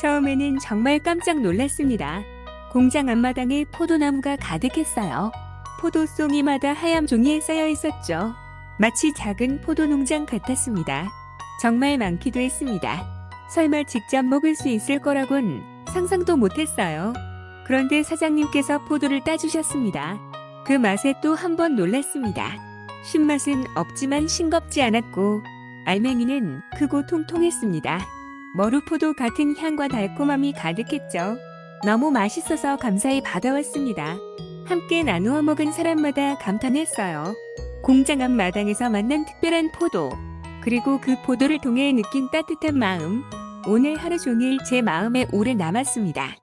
처음에는 정말 깜짝 놀랐습니다. 공장 앞마당에 포도나무가 가득했어요. 포도 송이마다 하얀 종이에 쌓여 있었죠. 마치 작은 포도 농장 같았습니다. 정말 많기도 했습니다. 설마 직접 먹을 수 있을 거라곤 상상도 못했어요. 그런데 사장님께서 포도를 따주셨습니다. 그 맛에 또 한 번 놀랐습니다. 신맛은 없지만 싱겁지 않았고 알맹이는 크고 통통했습니다. 머루포도 같은 향과 달콤함이 가득했죠. 너무 맛있어서 감사히 받아왔습니다. 함께 나누어 먹은 사람마다 감탄했어요. 공장 앞 마당에서 만난 특별한 포도, 그리고 그 포도를 통해 느낀 따뜻한 마음, 오늘 하루 종일 제 마음에 오래 남았습니다.